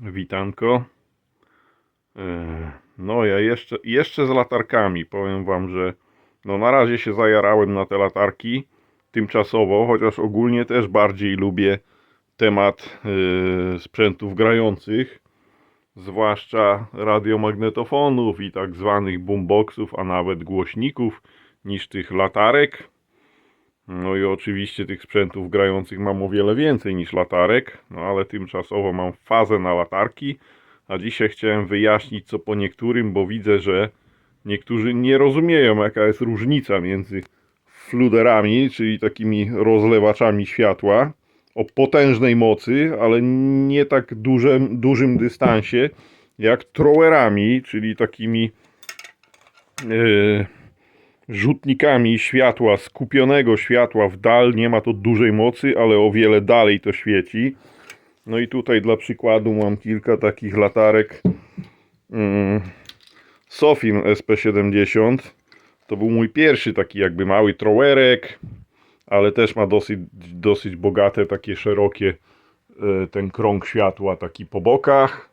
Witanko. E, No ja jeszcze, jeszcze z latarkami powiem wam, że no na razie się zajarałem na te latarki tymczasowo, chociaż ogólnie też bardziej lubię temat e, sprzętów grających, zwłaszcza radiomagnetofonów i tak zwanych boomboxów, a nawet głośników niż tych latarek. No i oczywiście tych sprzętów grających mam o wiele więcej niż latarek, no ale tymczasowo mam fazę na latarki, a dzisiaj chciałem wyjaśnić co po niektórym, bo widzę, że niektórzy nie rozumieją jaka jest różnica między fluderami, czyli takimi rozlewaczami światła o potężnej mocy, ale nie tak dużym, dużym dystansie, jak trowerami, czyli takimi yy, rzutnikami światła, skupionego światła w dal. Nie ma to dużej mocy, ale o wiele dalej to świeci. No i tutaj dla przykładu mam kilka takich latarek mm, Sofim SP70. To był mój pierwszy taki jakby mały trowerek, ale też ma dosyć, dosyć bogate, takie szerokie e, ten krąg światła taki po bokach,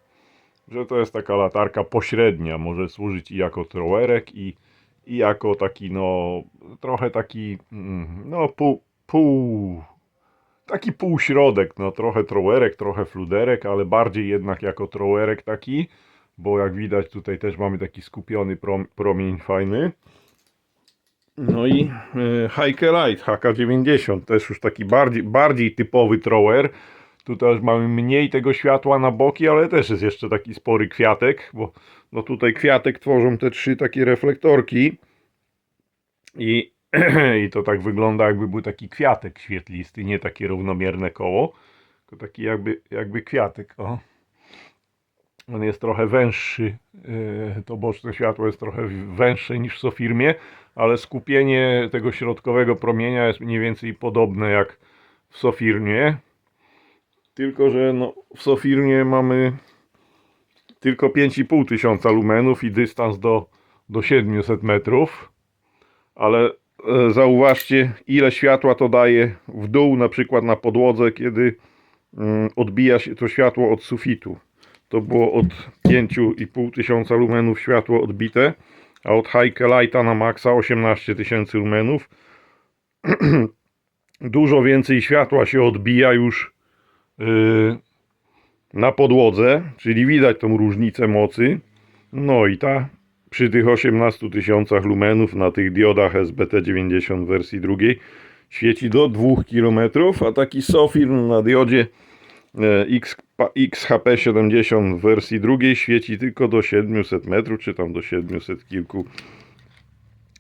że to jest taka latarka pośrednia, może służyć i jako trowerek i, i jako taki no trochę taki mm, no pół, pół taki półśrodek, no trochę trowerek, trochę fluderek, ale bardziej jednak jako trowerek taki, bo jak widać tutaj też mamy taki skupiony prom, promień fajny. No i y, Heike Light HK90, też już taki bardziej, bardziej typowy trower. Tutaj już mamy mniej tego światła na boki, ale też jest jeszcze taki spory kwiatek, bo no tutaj kwiatek tworzą te trzy takie reflektorki i, i to tak wygląda jakby był taki kwiatek świetlisty, nie takie równomierne koło, tylko taki jakby, jakby kwiatek, o. On jest trochę węższy, yy, to boczne światło jest trochę węższe niż w Sofirmie, ale skupienie tego środkowego promienia jest mniej więcej podobne jak w Sofirmie. Tylko, że no, w Sofirmie mamy tylko 5,5 tysiąca lumenów i dystans do, do 700 metrów. Ale e, zauważcie, ile światła to daje w dół, na przykład na podłodze, kiedy mm, odbija się to światło od sufitu. To było od 5,5 tysiąca lumenów światło odbite, a od Heike Lighta na maksa 18 tysięcy lumenów. Dużo więcej światła się odbija już na podłodze, czyli widać tą różnicę mocy. No i ta przy tych 18 tysiącach lumenów na tych diodach SBT90 wersji drugiej świeci do 2 km, a taki Sofirm na diodzie e, X, XHP70 w wersji drugiej świeci tylko do 700 metrów, czy tam do 700 kilku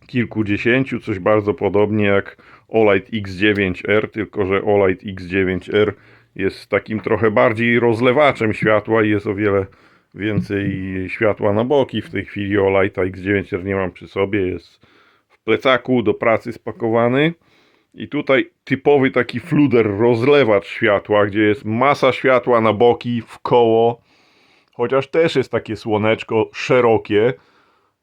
kilkudziesięciu, coś bardzo podobnie jak Olight X9R, tylko że Olight X9R jest takim trochę bardziej rozlewaczem światła i jest o wiele więcej światła na boki. W tej chwili Olighta X9R nie mam przy sobie, jest w plecaku do pracy spakowany. I tutaj typowy taki fluder, rozlewacz światła, gdzie jest masa światła na boki, w koło, chociaż też jest takie słoneczko szerokie,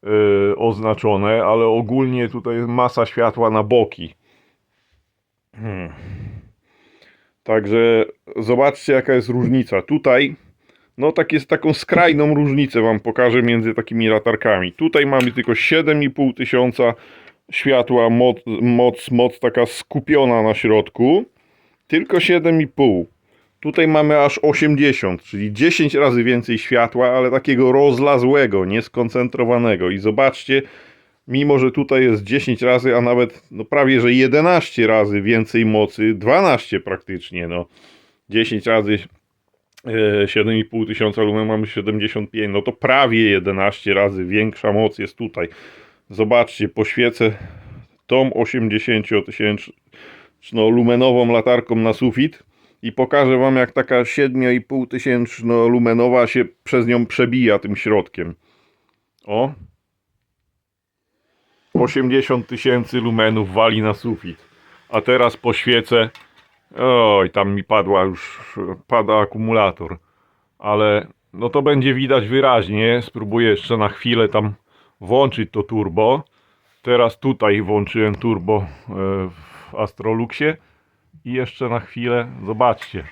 yy, oznaczone, ale ogólnie tutaj jest masa światła na boki. Hmm. Także zobaczcie jaka jest różnica. Tutaj no tak jest taką skrajną różnicę wam pokażę między takimi latarkami. Tutaj mamy tylko 7,5 tysiąca światła, moc, moc, moc taka skupiona na środku. Tylko 7,5. Tutaj mamy aż 80, czyli 10 razy więcej światła, ale takiego rozlazłego, nieskoncentrowanego. I zobaczcie, mimo że tutaj jest 10 razy, a nawet no prawie że 11 razy więcej mocy, 12 praktycznie, no 10 razy e, 7,5 tysiąca lumen mamy 75, no to prawie 11 razy większa moc jest tutaj. Zobaczcie, poświecę tą 80 tysięczną lumenową latarką na sufit i pokażę wam jak taka 7,5 tysięczno lumenowa się przez nią przebija tym środkiem. O, 80 tysięcy lumenów wali na sufit. A teraz poświecę. Oj, tam mi padła już, pada akumulator. Ale no to będzie widać wyraźnie. Spróbuję jeszcze na chwilę tam włączyć to turbo. Teraz tutaj włączyłem turbo e, w Astroluxie. I jeszcze na chwilę zobaczcie.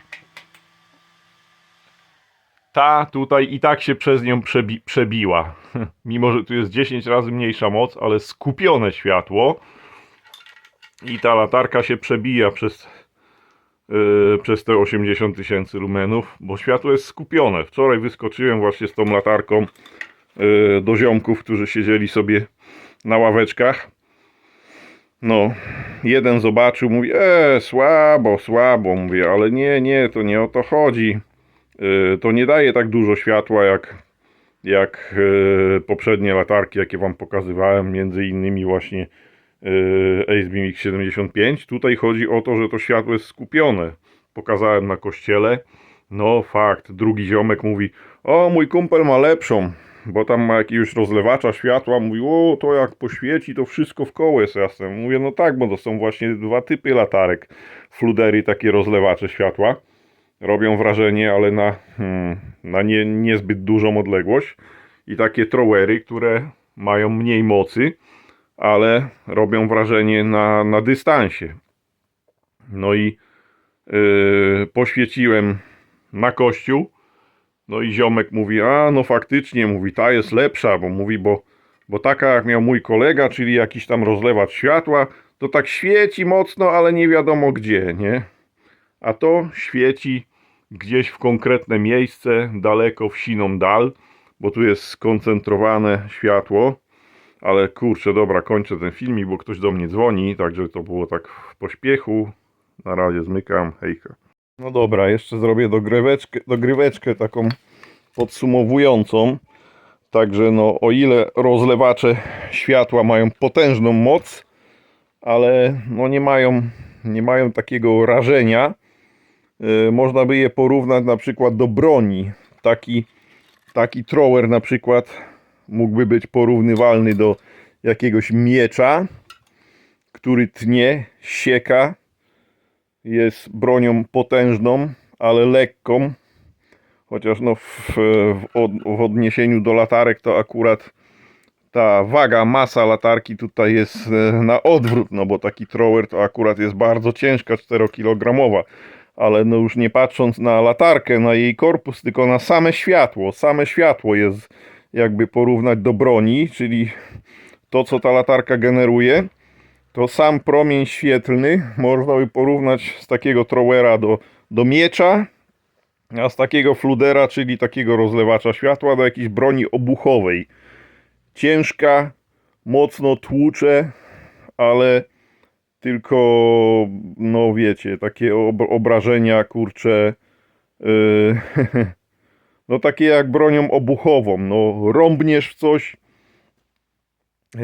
Ta tutaj i tak się przez nią przebi przebiła. Mimo, że tu jest 10 razy mniejsza moc, ale skupione światło. I ta latarka się przebija przez, yy, przez te 80 tysięcy lumenów, bo światło jest skupione. Wczoraj wyskoczyłem właśnie z tą latarką yy, do ziomków, którzy siedzieli sobie na ławeczkach. No, jeden zobaczył, mówi, e, słabo, słabo, mówię, ale nie, nie, to nie o to chodzi. Yy, to nie daje tak dużo światła jak, jak yy, poprzednie latarki, jakie wam pokazywałem, między innymi właśnie yy, Acebeam X75. Tutaj chodzi o to, że to światło jest skupione. Pokazałem na kościele. No fakt, drugi ziomek mówi, o mój kumpel ma lepszą, bo tam ma jakiegoś rozlewacza światła. Mówi, o to jak poświeci, to wszystko w koło jest jasne. Mówię, no tak, bo to są właśnie dwa typy latarek. Fludery, takie rozlewacze światła robią wrażenie, ale na, hmm, na nie, niezbyt dużą odległość. I takie trowery, które mają mniej mocy, ale robią wrażenie na, na dystansie. No i yy, poświeciłem na kościół. No i ziomek mówi, a no faktycznie, mówi, ta jest lepsza, bo mówi, bo, bo taka jak miał mój kolega, czyli jakiś tam rozlewacz światła, to tak świeci mocno, ale nie wiadomo gdzie, nie? a to świeci gdzieś w konkretne miejsce, daleko w siną dal, bo tu jest skoncentrowane światło. Ale kurczę, dobra, kończę ten filmik, bo ktoś do mnie dzwoni, także to było tak w pośpiechu. Na razie zmykam, hejka. No dobra, jeszcze zrobię dogryweczkę, dogryweczkę taką podsumowującą. Także no, o ile rozlewacze światła mają potężną moc, ale no nie mają, nie mają takiego rażenia, można by je porównać na przykład do broni. Taki, taki thrower na przykład mógłby być porównywalny do jakiegoś miecza, który tnie, sieka, jest bronią potężną, ale lekką. Chociaż no w, w, od, w odniesieniu do latarek to akurat ta waga, masa latarki tutaj jest e, na odwrót, no bo taki thrower to akurat jest bardzo ciężka, 4-kilogramowa ale no już nie patrząc na latarkę, na jej korpus, tylko na same światło. Same światło jest jakby porównać do broni, czyli to, co ta latarka generuje, to sam promień świetlny można by porównać z takiego trowera do, do miecza, a z takiego fludera, czyli takiego rozlewacza światła, do jakiejś broni obuchowej. Ciężka, mocno tłucze, ale tylko, no wiecie, takie ob obrażenia, kurcze, yy, no takie jak bronią obuchową, no rąbniesz w coś, yy,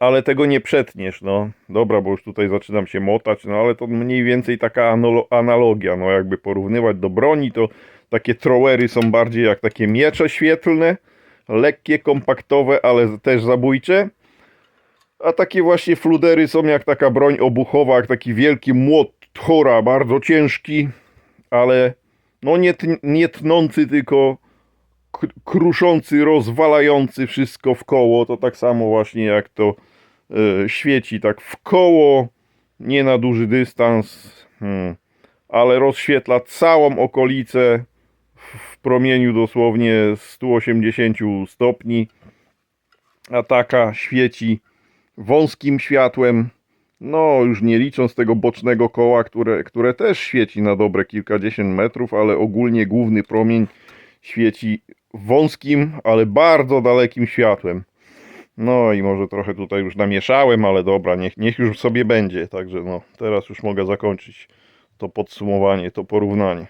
ale tego nie przetniesz, no. Dobra, bo już tutaj zaczynam się motać, no ale to mniej więcej taka analogia, no jakby porównywać do broni, to takie trowery są bardziej jak takie miecze świetlne, lekkie, kompaktowe, ale też zabójcze. A takie właśnie fludery są jak taka broń obuchowa, jak taki wielki młot tchora, bardzo ciężki, ale no nie, nie tnący, tylko kruszący, rozwalający wszystko w koło. To tak samo właśnie jak to y, świeci tak w koło, nie na duży dystans, hmm, ale rozświetla całą okolicę w promieniu dosłownie 180 stopni. A taka świeci wąskim światłem, no już nie licząc tego bocznego koła, które, które też świeci na dobre kilkadziesiąt metrów, ale ogólnie główny promień świeci wąskim, ale bardzo dalekim światłem. No i może trochę tutaj już namieszałem, ale dobra, niech, niech już sobie będzie. Także no, teraz już mogę zakończyć to podsumowanie, to porównanie.